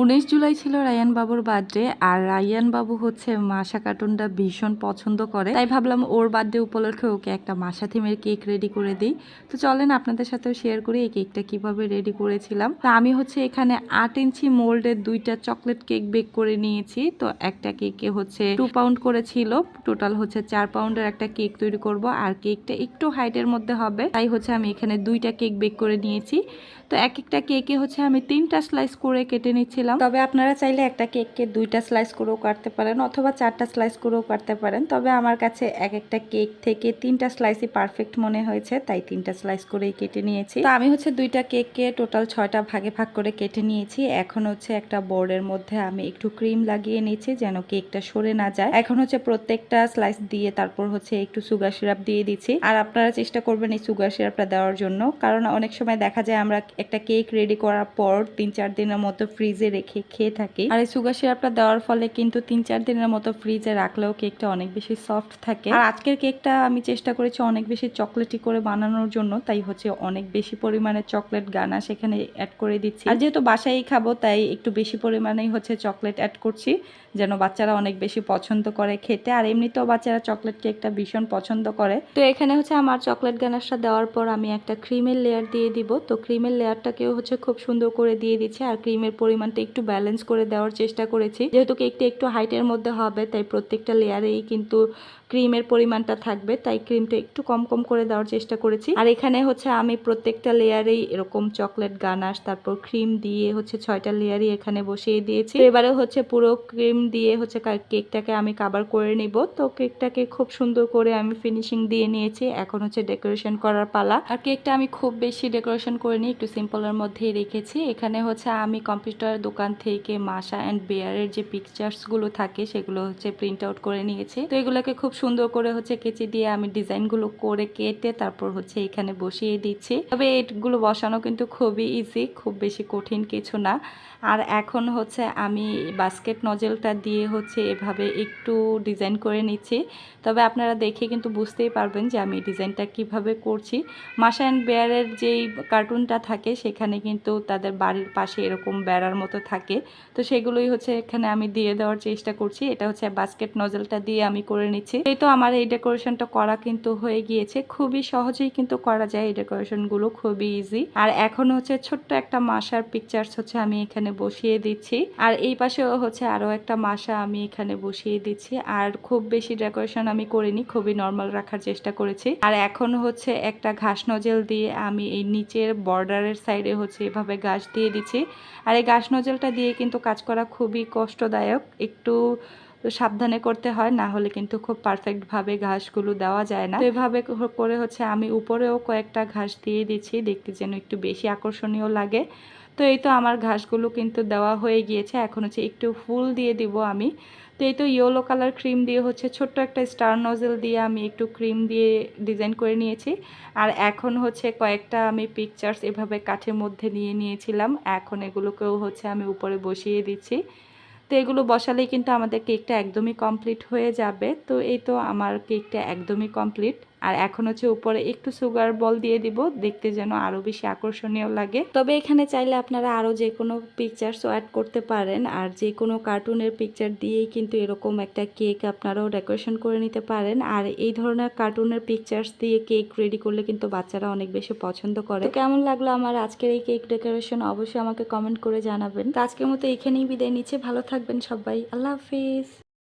উনিশ জুলাই ছিল রায়ান বাবুর বার্থডে, আর রায়ান বাবু হচ্ছে মাসা কার্টুনটা ভীষণ পছন্দ করে। তাই ভাবলাম ওর বার্থডে উপলক্ষে ওকে একটা মাসা থিমের কেক রেডি করে দিই। তো চলেন আপনাদের সাথেও শেয়ার করি এই কেকটা কীভাবে রেডি করেছিলাম। তো আমি হচ্ছে এখানে আট ইঞ্চি মোল্ডের দুইটা চকলেট কেক বেক করে নিয়েছি। তো একটা কেকে হচ্ছে টু পাউন্ড করেছিল। টোটাল হচ্ছে চার পাউন্ডের একটা কেক তৈরি করব। আর কেকটা একটু হাইটের মধ্যে হবে। তাই হচ্ছে আমি এখানে দুইটা কেক বেক করে নিয়েছি। তো এক একটা কেকে হচ্ছে আমি তিনটা স্লাইস করে কেটে নিচ্ছিলাম। তবে আপনারা চাইলে একটা কেককে দুইটা স্লাইস করেও কাটতে পারেন অথবা চারটা স্লাইস করেও কাটতে পারেন। তবে আমার কাছে এক একটা কেক থেকে তিনটা স্লাইসই পারফেক্ট মনে হয়েছে, তাই তিনটা স্লাইস করেই কেটে নিয়েছি। তো আমি হচ্ছে দুইটা কেককে টোটাল ছয়টা ভাগে ভাগ করে কেটে নিয়েছি। এখন হচ্ছে একটা বোর্ডের মধ্যে আমি একটু ক্রিম লাগিয়ে নিয়েছি যেন কেকটা সরে না যায়। এখন হচ্ছে প্রত্যেকটা স্লাইস দিয়ে তারপর হচ্ছে একটু সুগার সিরাপ দিয়ে দিচ্ছি। আর আপনারা চেষ্টা করবেন এই সুগার সিরাপটা দেওয়ার জন্য। কারণ অনেক সময় দেখা যায় আমরা একটা কেক রেডি করার পর তিন চার দিনের মতো ফ্রিজে রেখে খেয়ে থাকি। আর এই সুগার সিরাপটা দেওয়ার ফলে কিন্তু তিন চার দিনের মতো ফ্রিজে রাখলেও কেকটা অনেক বেশি সফট থাকে। আর আজকের কেকটা আমি চেষ্টা করেছি অনেক বেশি চকলেটি করে বানানোর জন্য, তাই হচ্ছে অনেক বেশি পরিমাণে চকলেট গানা সেখানে অ্যাড করে দিচ্ছি। আর যেহেতু বাসায় খাব, তাই একটু বেশি পরিমাণেই হচ্ছে চকলেট অ্যাড করছি, যেন বাচ্চারা অনেক বেশি পছন্দ করে খেতে। আর এমনিতেও বাচ্চারা চকলেট কেকটা ভীষণ পছন্দ করে। তো এখানে হচ্ছে আমার চকলেট গানাশটা দেওয়ার পর আমি একটা ক্রিমের লেয়ার দিয়ে দিব। তো ক্রিমের লেয়ারটাকেও হচ্ছে খুব সুন্দর করে দিয়ে দিচ্ছে, আর ক্রিমের পরিমাণটা একটু ব্যালেন্স করে দেওয়ার চেষ্টা করেছি। যেহেতু কেকটি একটু হাইটের মধ্যে হবে, তাই প্রত্যেকটা লেয়ারেই কিন্তু ক্রিমের পরিমাণটা থাকবে, তাই ক্রিমটা একটু কম কম করে দেওয়ার চেষ্টা করেছি। আর এখানে হচ্ছে আমি প্রত্যেকটা লেয়ারেই এরকম চকলেট গানাশ, তারপর ক্রিম দিয়ে হচ্ছে ছয়টা লেয়ারই এখানে বসিয়ে দিয়েছি। এবারে হচ্ছে পুরো ক্রিম দিয়ে হচ্ছে কেকটাকে আমি কাবার করে নিব। তো কেকটাকে খুব সুন্দর করে আমি ফিনিশিং দিয়ে নিয়েছি। এখন হচ্ছে ডেকোরেশন করার পালা। আর কেকটা আমি খুব বেশি ডেকোরেশন করিনি, একটু সিম্পলের মধ্যেই রেখেছি। এখানে হচ্ছে আমি কম্পিউটার দোকান থেকে মাসা অ্যান্ড বেয়ারের যে পিকচার্সগুলো থাকে, সেগুলো হচ্ছে প্রিন্ট আউট করে নিয়েছি। তো এগুলোকে খুব সুন্দর করে হচ্ছে কেচি দিয়ে আমি ডিজাইনগুলো করে কেটে তারপর হচ্ছে এখানে বসিয়ে দিচ্ছি। তবে এগুলো বসানো কিন্তু খুবই ইজি খুব বেশি কঠিন কিছু না। আর এখন হচ্ছে আমি বাস্কেট নজেলটা দিয়ে হচ্ছে এভাবে একটু ডিজাইন করে নিচ্ছি। তবে আপনারা দেখে কিন্তু বুঝতেই পারবেন যে আমি ডিজাইনটা কীভাবে করছি। মাসা অ্যান্ড বেয়ারের যেই কার্টুনটা থাকে, সেখানে কিন্তু তাদের বাড়ির পাশে এরকম বেড়ার মতো থাকে। তো সেগুলোই হচ্ছে এখানে আমি দিয়ে দেওয়ার চেষ্টা করছি। এটা হচ্ছে বাস্কেট নজেলটা দিয়ে আমি করে নিচ্ছি। এই তো আমার এই ডেকোরেশনটা করা কিন্তু হয়ে গিয়েছে। খুবই সহজেই কিন্তু করা যায় এই ডেকোরেশনগুলো খুবই ইজি আর এখন হচ্ছে ছোট্ট একটা মাসার পিকচার্স হচ্ছে আমি এখানে বসিয়ে দিচ্ছি। আর এই পাশেও হচ্ছে আরও একটা মাসা আমি এখানে বসিয়ে দিচ্ছি। আর খুব বেশি ডেকোরেশন আমি করিনি, খুবই নর্মাল রাখার চেষ্টা করেছি। আর এখন হচ্ছে একটা ঘাস নজেল দিয়ে আমি এই নিচের বর্ডারের সাইডে হচ্ছে এভাবে ঘাস দিয়ে দিচ্ছি। আর এই ঘাস নজেলটা দিয়ে কিন্তু কাজ করা খুবই কষ্টদায়ক। একটু সাবধানে করতে হয়, না হলে কিন্তু খুব পারফেক্টভাবে ঘাসগুলো দেওয়া যায় না। এভাবে করে হচ্ছে আমি উপরেও কয়েকটা ঘাস দিয়ে দিচ্ছি, দেখতে যেন একটু বেশি আকর্ষণীয় লাগে। তো এই তো আমার ঘাসগুলো কিন্তু দেওয়া হয়ে গিয়েছে, এখন হচ্ছে একটু ফুল দিয়ে দিব আমি। তো এই তো ইয়েলো কালার ক্রিম দিয়ে হচ্ছে ছোট্ট একটা স্টার নজেল দিয়ে আমি একটু ক্রিম দিয়ে ডিজাইন করে নিয়েছি। আর এখন হচ্ছে কয়েকটা আমি পিকচার্স এভাবে কাঠের মধ্যে নিয়ে নিয়েছিলাম, এখন এগুলোকেও হচ্ছে আমি উপরে বসিয়ে দিচ্ছি। তো এগুলো বসালেই কিন্তু আমাদের কেকটা একদমই কমপ্লিট হয়ে যাবে। তো এই তো আমার কেকটা একদমই কমপ্লিট আর এখন হচ্ছে উপরে একটু সুগার বল দিয়ে দিব, দেখতে যেন আরও বেশি আকর্ষণীয় লাগে। তবে এখানে চাইলে আপনারা আরও যে কোনো পিকচার্সও অ্যাড করতে পারেন, আর যে কোনো কার্টুনের পিকচার দিয়েই কিন্তু এরকম একটা কেক আপনারাও ডেকোরেশন করে নিতে পারেন। আর এই ধরনের কার্টুনের পিকচার্স দিয়ে কেক রেডি করলে কিন্তু বাচ্চারা অনেক বেশি পছন্দ করে। কেমন লাগল আমার আজকের এই কেক ডেকোরেশন অবশ্যই আমাকে কমেন্ট করে জানাবেন। তো আজকের মতো এখানেই বিদায় নিচ্ছে। ভালো থাকবেন সবাই। আল্লাহ হাফিজ।